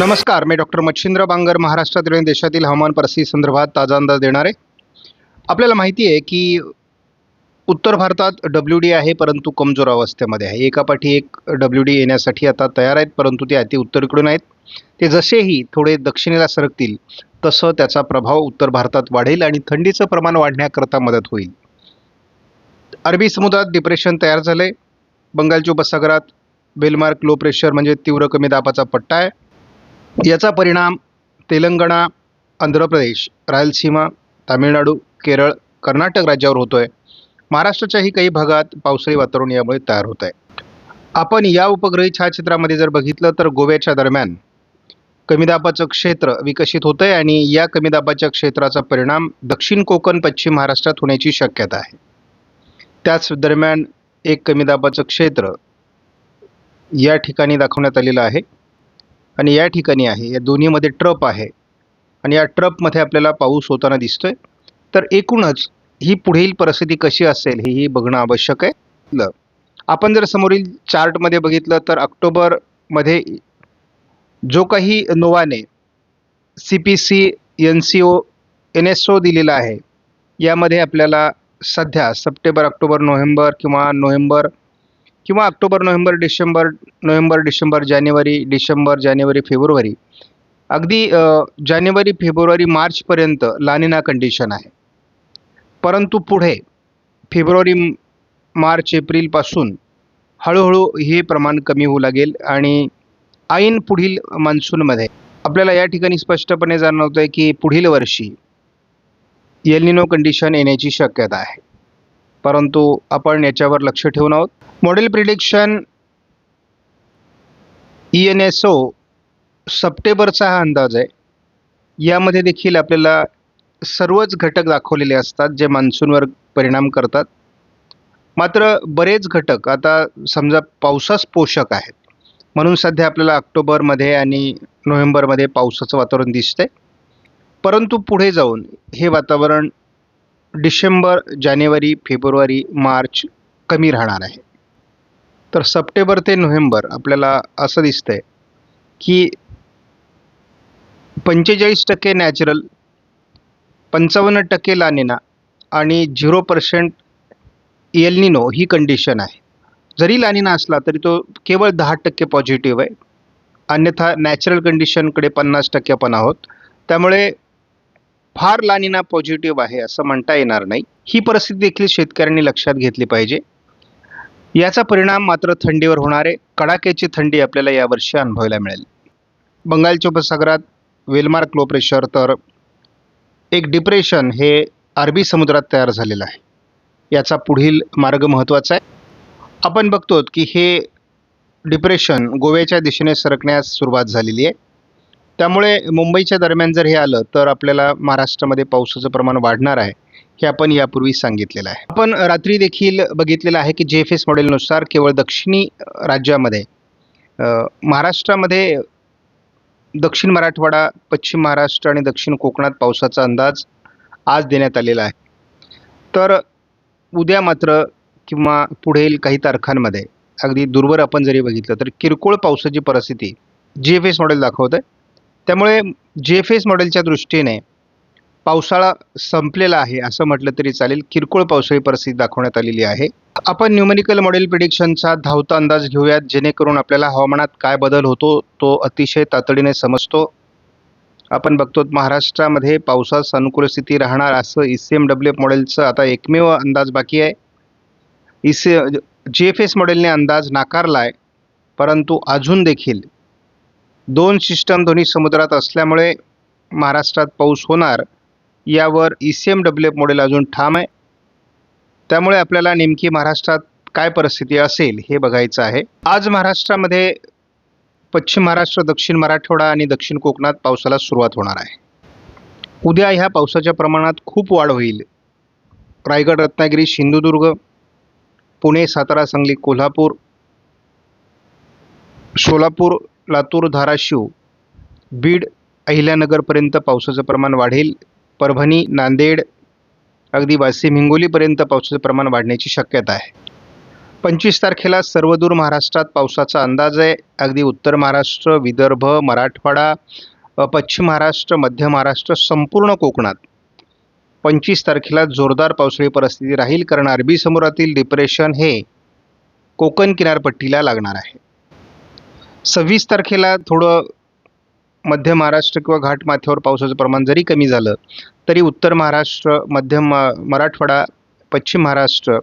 नमस्कार मी डॉक्टर मच्छिंद्र बांगर महाराष्ट्रातील आणि देशातील हवामान परिस्थिती संदर्भात ताजा अंदाज देणार. आहे आपल्याला माहिती आहे की उत्तर भारतात डब्ल्यू डी आहे परंतु कमजोर अवस्थेमध्ये आहे. एकापाठी एक डब्ल्यू डी येण्यासाठी आता तयार आहेत परंतु ते अति उत्तरेकडून आहेत. ते जसेही थोडे दक्षिणेला सरकतील तसं त्याचा प्रभाव उत्तर भारतात वाढेल आणि थंडीचं प्रमाण वाढण्याकरता मदत होईल. अरबी समुद्रात डिप्रेशन तयार झालं आहे बंगालच्या उपसागरात बेलमार्क लो प्रेशर म्हणजे तीव्र कमी दाबाचा पट्टा आहे. याचा परिणाम तेलंगणा आंध्र प्रदेश रायलसीमा तामिळनाडू केरळ कर्नाटक राज्यावर होतो आहे महाराष्ट्राच्याही काही भागात पावसाळी वातावरण यामुळे तयार होत आहे आपण या उपग्रही छायाचित्रामध्ये जर बघितलं तर गोव्याच्या दरम्यान कमी दाबाचं क्षेत्र विकसित होतं आहे आणि या कमी दाबाच्या क्षेत्राचा परिणाम दक्षिण कोकण पश्चिम महाराष्ट्रात होण्याची शक्यता आहे. त्याच दरम्यान एक कमी दाबाचं क्षेत्र या ठिकाणी दाखवण्यात आलेलं आहे. आणि या ठिकाणी आहे. या दोन्हीमध्ये ट्रप आहे. आणि या ट्रपमध्ये आपल्याला पाऊस होताना दिसतो आहे तर एकूणच ही पुढील परिस्थिती कशी असेल हेही बघणं आवश्यक आहे. ल. आपण जर समोरील चार्टमध्ये बघितलं तर ऑक्टोबरमध्ये जो काही नोवाने C P C N C O N S O दिलेला आहे यामध्ये आपल्याला सध्या सप्टेंबर ऑक्टोबर नोव्हेंबर किंवा नोव्हेंबर किंवा October November December November December जानेवारी डिसेंबर जानेवारी फेब्रुवारी. अगदी जानेवारी फेब्रुवारी मार्चपर्यंत लानिना कंडिशन आहे. परंतु पुढे फेब्रुवारी मार्च एप्रिलपासून हळूहळू हे प्रमाण कमी होऊ लागेल आणि ऐन पुढील मान्सूनमध्ये आपल्याला या ठिकाणी स्पष्टपणे जाणवतं आहे की पुढील वर्षी एलिनो कंडिशन येण्याची शक्यता आहे. परंतु आपण याच्यावर लक्ष ठेवून आहोत. Model prediction E N S O सप्टेंबरचा हा अंदाज आहे. यामध्ये देखील आपल्याला सर्वच घटक दाखवलेले असतात जे मान्सूनवर परिणाम करतात. मात्र बरेच घटक आता समजा पावसास पोषक आहेत. म्हणून सध्या आपल्याला ऑक्टोबरमध्ये आणि नोव्हेंबरमध्ये पावसाचं वातावरण दिसतंय. परंतु पुढे जाऊन हे वातावरण डिसेंबर जानेवारी फेब्रुवारी मार्च कमी राहणार आहे. तर सप्टेंबर ते नोव्हेंबर आपल्याला असं दिसतंय की पंचेचाळीस टक्के नॅचरल पंचावन्न टक्के लानिना आणि झिरो पर्सेंट एलनिनो ही कंडिशन आहे. जरी लानिना असला तरी तो केवळ दहा टक्के पॉझिटिव्ह आहे. अन्यथा नॅचरल कंडिशनकडे पन्नास टक्के आपण आहोत. त्यामुळे फार लानिना पॉझिटिव्ह आहे असं म्हणता येणार नाही. ही परिस्थिती देखील शेतकऱ्यांनी लक्षात घेतली पाहिजे. याचा परिणाम मात्र थंडीवर होणारे कडाक्याची थंडी आपल्याला यावर्षी अनुभवायला मिळेल. बंगालच्या उपसागरात वेलमार्क लो प्रेशर तर एक डिप्रेशन हे अरबी समुद्रात तयार झालेलं आहे. याचा पुढील मार्ग महत्त्वाचा आहे. आपण बघतो की हे डिप्रेशन गोव्याच्या दिशेने सरकण्यास सुरुवात झालेली आहे. त्यामुळे मुंबईच्या दरम्यान जर हे आलं तर आपल्याला महाराष्ट्रामध्ये पावसाचं प्रमाण वाढणार आहे हे आपण यापूर्वी सांगितलेलं आहे. आपण रात्री देखील बघितलेलं आहे की जे एफ एस मॉडेलनुसार केवळ दक्षिणी राज्यामध्ये महाराष्ट्रामध्ये दक्षिण मराठवाडा पश्चिम महाराष्ट्र आणि दक्षिण कोकणात पावसाचा अंदाज आज देण्यात आलेला आहे. तर उद्या मात्र किंवा पुढील काही तारखांमध्ये अगदी दूरवर आपण जरी बघितलं तर किरकोळ पावसाची परिस्थिती जी एफ एस मॉडेल दाखवत आहे त्यामुळे जी एफ एस मॉडेलच्या दृष्टीने पावसाळा संपलेला आहे असं म्हटलं तरी चालेल. किरकोळ पावसाळी परिस्थिती दाखवण्यात आलेली आहे. आपण न्युमेरिकल मॉडेल प्रिडिक्शनचा धावता अंदाज घेऊयात जेणेकरून आपल्याला हवामानात काय बदल होतो तो अतिशय तातडीने समजतो. आपण बघतो महाराष्ट्रामध्ये पावसास अनुकूल स्थिती राहणार असं E C M W F मॉडेलचं आता एकमेव अंदाज बाकी आहे. E C G F S मॉडेलने अंदाज नाकारला आहे परंतु अजून देखील दोन सिस्टम दोन्ही समुद्रात असल्यामुळे महाराष्ट्रात पाऊस होणार यावर E C M W F model अजून ठाम आहे. त्यामुळे आपल्याला नेमकी महाराष्ट्रात काय परिस्थिती असेल हे बघायचं आहे. आज महाराष्ट्रामध्ये पश्चिम महाराष्ट्र दक्षिण मराठवाडा आणि दक्षिण कोकणात पावसाला सुरुवात होणार आहे. उद्या ह्या पावसाच्या प्रमाणात खूप वाढ होईल. रायगड रत्नागिरी सिंधुदुर्ग पुणे सातारा सांगली कोल्हापूर सोलापूर लातूर धाराशिव बीड अहिल्यानगरपर्यंत पावसाचं प्रमाण वाढेल. परभणी नांदेड अगदी वाशिम हिंगोलीपर्यंत पावसाचं प्रमाण वाढण्याची शक्यता आहे. पंचवीस तारखेला सर्वदूर महाराष्ट्रात पावसाचा अंदाज आहे. अगदी उत्तर महाराष्ट्र विदर्भ मराठवाडा पश्चिम महाराष्ट्र मध्य महाराष्ट्र संपूर्ण कोकणात पंचवीस तारखेला जोरदार पावसाळी परिस्थिती राहील कारण अरबी समुद्रातील डिप्रेशन हे कोकण किनारपट्टीला लागणार आहे. सव्वीस तारखेला थोडं मध्य महाराष्ट्र किंवा घाट माथ्यावर पावसाचं प्रमाण जरी कमी झालं तरी उत्तर महाराष्ट्र मध्य म मराठवाडा पश्चिम महाराष्ट्र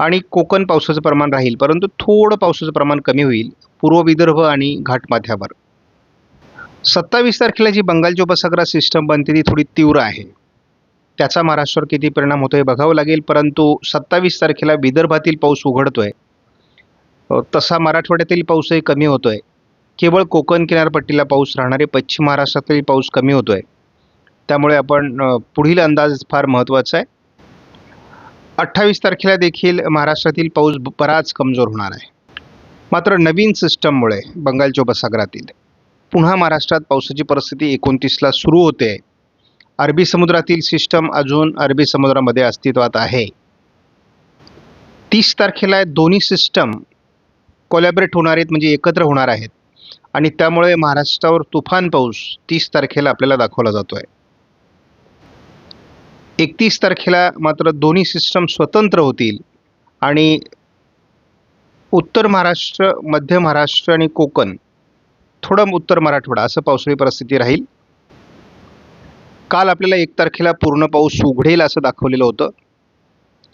आणि कोकण पावसाचं प्रमाण राहील परंतु थोडं पावसाचं प्रमाण कमी होईल पूर्व विदर्भ आणि घाटमाथ्यावर सत्तावीस तारखेला जी बंगालच्या उपसागरात सिस्टम बनते ती थोडी तीव्र आहे. त्याचा महाराष्ट्रावर किती परिणाम होतो हे बघावं लागेल परंतु सत्तावीस तारखेला विदर्भातील पाऊस उघडतोय. आहे तसा मराठवाड्यातील पाऊसही कमी होतो आहे केवळ कोकण किनारपट्टीला पाऊस राहणारे पश्चिम महाराष्ट्रातील पाऊस कमी होतो आहे त्यामुळे आपण पुढील अंदाज फार महत्त्वाचा आहे. अठ्ठावीस तारखेला देखील महाराष्ट्रातील पाऊस बराच कमजोर होणार आहे. मात्र नवीन सिस्टममुळे बंगालच्या उपसागरातील पुन्हा महाराष्ट्रात पावसाची परिस्थिती एकोणतीसला सुरू होते. अरबी समुद्रातील सिस्टम अजून अरबी समुद्रामध्ये अस्तित्वात आहे. तीस तारखेला दोन्ही सिस्टम कोलॅबरेट होणार आहेत म्हणजे एकत्र होणार आहेत. आणि त्यामुळे महाराष्ट्रावर तुफान पाऊस तीस तारखेला आपल्याला दाखवला जातो आहे एकतीस तारखेला मात्र दोन्ही सिस्टम स्वतंत्र होतील. आणि उत्तर महाराष्ट्र मध्य महाराष्ट्र आणि कोकण थोडं उत्तर मराठवाडा असं पावसाळी परिस्थिती राहील. काल आपल्याला एक तारखेला पूर्ण पाऊस उघडेल असं दाखवलेलं होतं.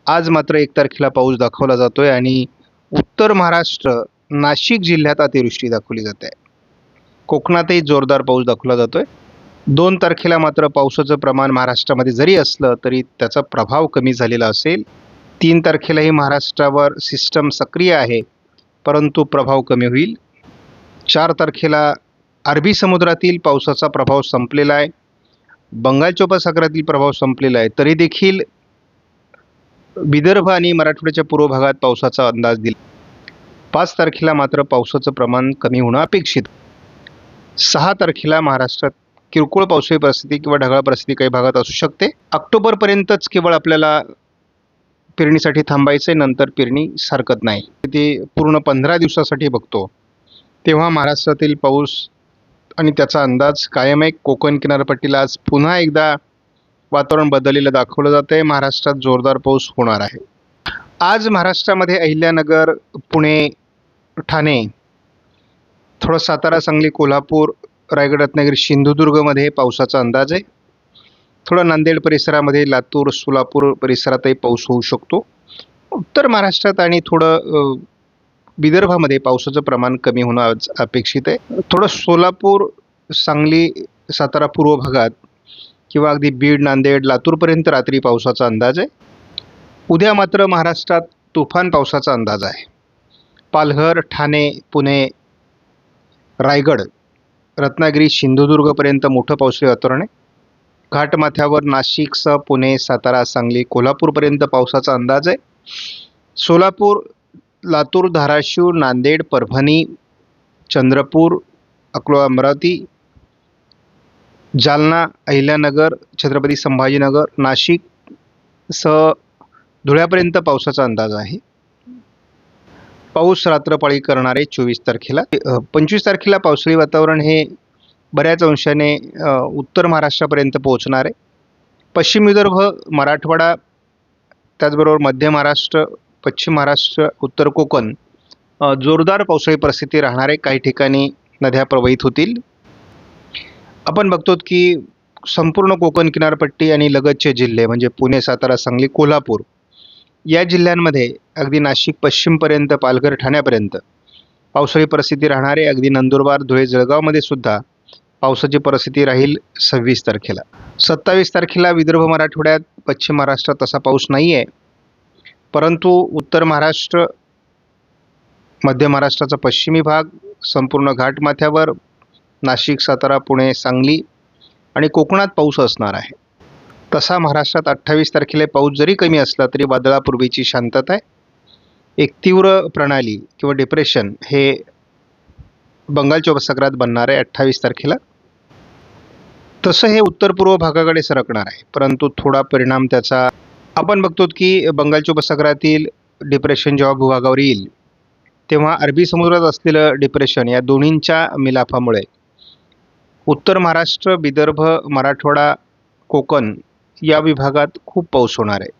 आज मात्र एक तारखेला पाऊस दाखवला जातो आहे आणि उत्तर महाराष्ट्र नाशिक जिल्ह्यात अतिवृष्टी दाखवली जाते. कोकणातही जोरदार पाऊस दाखवला जातोय. दोन तारखेला मात्र पावसाचं प्रमाण महाराष्ट्रामध्ये जरी असलं तरी त्याचा प्रभाव कमी झालेला असेल. तीन तारखेलाही महाराष्ट्रावर सिस्टम सक्रिय आहे परंतु प्रभाव कमी होईल. चार तारखेला अरबी समुद्रातील पावसाचा प्रभाव संपलेला आहे. बंगालच्या उपसागरातील प्रभाव संपलेला आहे. तरी देखील विदर्भ आणि मराठवाड्याच्या पूर्व भागात पावसाचा अंदाज दिला. पाच तारखेला मात्र पावसाचं प्रमाण कमी होणं अपेक्षित. सहा तारखेला महाराष्ट्रात किरकोळ पावसाळी परिस्थिती किंवा ढगाळ परिस्थिती काही भागात असू शकते. ऑक्टोबरपर्यंतच केवळ आपल्याला पेरणीसाठी थांबायचं आहे नंतर पेरणी सारखत नाही. ते पूर्ण पंधरा दिवसासाठी बघतो. तेव्हा महाराष्ट्रातील पाऊस आणि त्याचा अंदाज कायम आहे. कोकण किनारपट्टीला आज पुन्हा एकदा वातावरण बदललेलं दाखवलं जातं. आहे महाराष्ट्रात जोरदार पाऊस होणार आहे. आज महाराष्ट्रामध्ये अहिल्यानगर पुणे ठाणे थोडं सातारा सांगली कोल्हापूर रायगड रत्नागिरी सिंधुदुर्गमध्ये पावसाचा अंदाज आहे. थोडं नांदेड परिसरामध्ये लातूर सोलापूर परिसरातही पाऊस होऊ शकतो. उत्तर महाराष्ट्रात आणि थोडं विदर्भामध्ये पावसाचं प्रमाण कमी होणं आज अपेक्षित आहे. थोडं सोलापूर सांगली सातारा पूर्व भागात किंवा अगदी बीड नांदेड लातूरपर्यंत रात्री पावसाचा अंदाज आहे. उद्या मात्र महाराष्ट्रात तुफान पावसाचा अंदाज आहे. पालघर ठाणे पुणे रायगड रत्नागिरी सिंधुदुर्गपर्यंत मोठं पावसाळी वातावरण आहे. घाटमाथ्यावर नाशिकसह पुणे सातारा सांगली कोल्हापूरपर्यंत पावसाचा अंदाज आहे. सोलापूर लातूर धाराशिव नांदेड परभणी चंद्रपूर अकोला अमरावती जालना अहिल्यानगर छत्रपती संभाजीनगर नाशिक सह धुळ्यापर्यंत पावसाचा अंदाज आहे. पाऊस रात्रपाळी करणारे चोवीस तारखेला. पंचवीस तारखेला पावसाळी वातावरण हे बऱ्याच अंशाने उत्तर महाराष्ट्रापर्यंत पोहोचणार. आहे पश्चिम विदर्भ मराठवाडा त्याचबरोबर मध्य महाराष्ट्र पश्चिम महाराष्ट्र उत्तर कोकण जोरदार पावसाळी परिस्थिती राहणार आहे काही ठिकाणी नद्या प्रवाहित होतील. आपण बघतो की संपूर्ण कोकण किनारपट्टी आणि लगतचे जिल्हे म्हणजे पुणे सातारा सांगली कोल्हापूर या जिल्ह्यांमध्ये अगदी नाशिक पश्चिमपर्यंत पालघर ठाण्यापर्यंत पावसाळी परिस्थिती राहणारे अगदी नंदुरबार धुळे जळगावमध्ये सुद्धा पावसाची परिस्थिती राहील सव्वीस तारखेला. सत्तावीस तारखेला विदर्भ मराठवाड्यात पश्चिम महाराष्ट्रात तसा पाऊस नाही आहे परंतु उत्तर महाराष्ट्र मध्य महाराष्ट्राचा पश्चिमी भाग संपूर्ण घाटमाथ्यावर नाशिक सातारा पुणे सांगली आणि कोकणात पाऊस असणार आहे. तसा महाराष्ट्रात अठ्ठावीस तारखेला पाऊस जरी कमी असला तरी वादळापूर्वीची शांतता आहे. एक तीव्र प्रणाली किंवा डिप्रेशन हे बंगालच्या उपसागरात बनणार आहे अठ्ठावीस तारखेला. तसं हे उत्तर पूर्व भागाकडे सरकणार आहे. परंतु थोडा परिणाम त्याचा आपण बघतो की बंगालच्या उपसागरातील डिप्रेशन जेव्हा भूभागावर येईल तेव्हा अरबी समुद्रात असलेलं डिप्रेशन या दोन्हींच्या मिलाफामुळे उत्तर महाराष्ट्र विदर्भ मराठवाडा कोकण या विभागात खूप पाऊस होणार आहे.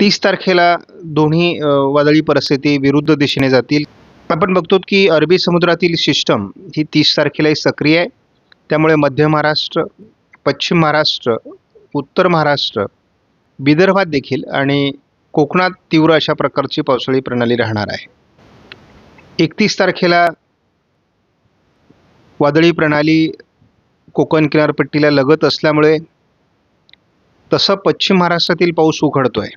तीस तारखेला दोन्ही वादळी परिस्थिती विरुद्ध दिशेने जातील. आपण बघतो की अरबी समुद्रातील सिस्टम ही तीस तारखेलाही सक्रिय आहे. त्यामुळे मध्य महाराष्ट्र पश्चिम महाराष्ट्र उत्तर महाराष्ट्र विदर्भात देखील आणि कोकणात तीव्र अशा प्रकारची पावसाळी प्रणाली राहणार आहे. एकतीस तारखेला वादळी प्रणाली कोकण किनारपट्टीला लगत असल्यामुळे तसं पश्चिम महाराष्ट्रातील पाऊस उघडतो आहे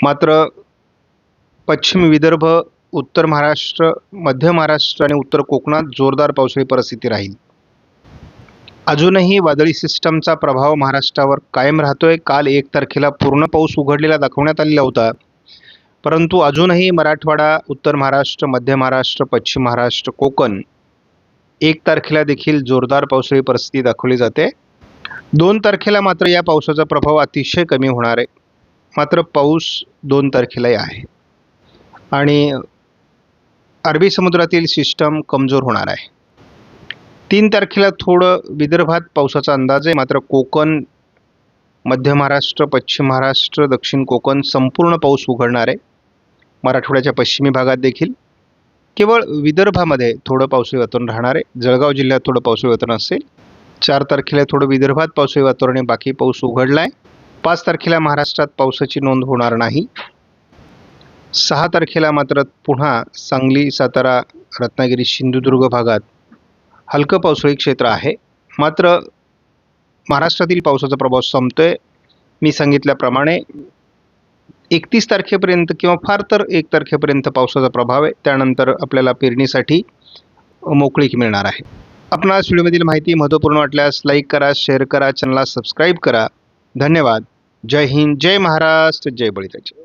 मात्र पश्चिम विदर्भ उत्तर महाराष्ट्र मध्य महाराष्ट्र आणि उत्तर कोकणात जोरदार पावसाळी परिस्थिती राहील. अजूनही वादळी सिस्टमचा प्रभाव महाराष्ट्रावर कायम राहतोय. काल एक तारखेला पूर्ण पाऊस उघडलेला दाखवण्यात आलेला होता. परंतु अजूनही मराठवाडा उत्तर महाराष्ट्र मध्य महाराष्ट्र पश्चिम महाराष्ट्र कोकण एक तारखेला देखील जोरदार पावसाळी परिस्थिती दाखवली जाते. दोन तारखेला मात्र या पावसाचा प्रभाव अतिशय कमी होणार आहे. मात्र पाऊस दोन तारखेलाही आहे. आणि अरबी समुद्रातील सिस्टम कमजोर होणार आहे. तीन तारखेला थोडं विदर्भात पावसाचा अंदाज आहे. मात्र कोकण मध्य महाराष्ट्र पश्चिम महाराष्ट्र दक्षिण कोकण संपूर्ण पाऊस उघडणार आहे. मराठवाड्याच्या पश्चिमी भागात देखील. केवळ विदर्भामध्ये थोडं पावसाळी वातावरण राहणार आहे. जळगाव जिल्ह्यात थोडं पावसाळी वातावरण असेल. चार तारखेला थोडं विदर्भात पावसाळी वातावरण आहे. बाकी पाऊस उघडला आहे पाच तारखेला महाराष्ट्रात पावसाची नोंद होणार नाही. सहा तारखेला मात्र पुन्हा सांगली सातारा रत्नागिरी सिंधुदुर्ग भागात हलकं पावसाळी क्षेत्र आहे. मात्र महाराष्ट्रातील पावसाचा प्रभाव संपतोय. मी सांगितल्याप्रमाणे एकतीस तारखेपर्यंत किंवा फार तर एक तारखेपर्यंत पावसाचा प्रभाव आहे. त्यानंतर आपल्याला पेरणीसाठी मोकळीक मिळणार आहे. आपणास व्हिडिओमधील माहिती महत्त्वपूर्ण वाटल्यास लाईक करा शेअर करा चॅनलला सबस्क्राईब करा. धन्यवाद. जय हिंद जय महाराष्ट्र जय बळीराजा.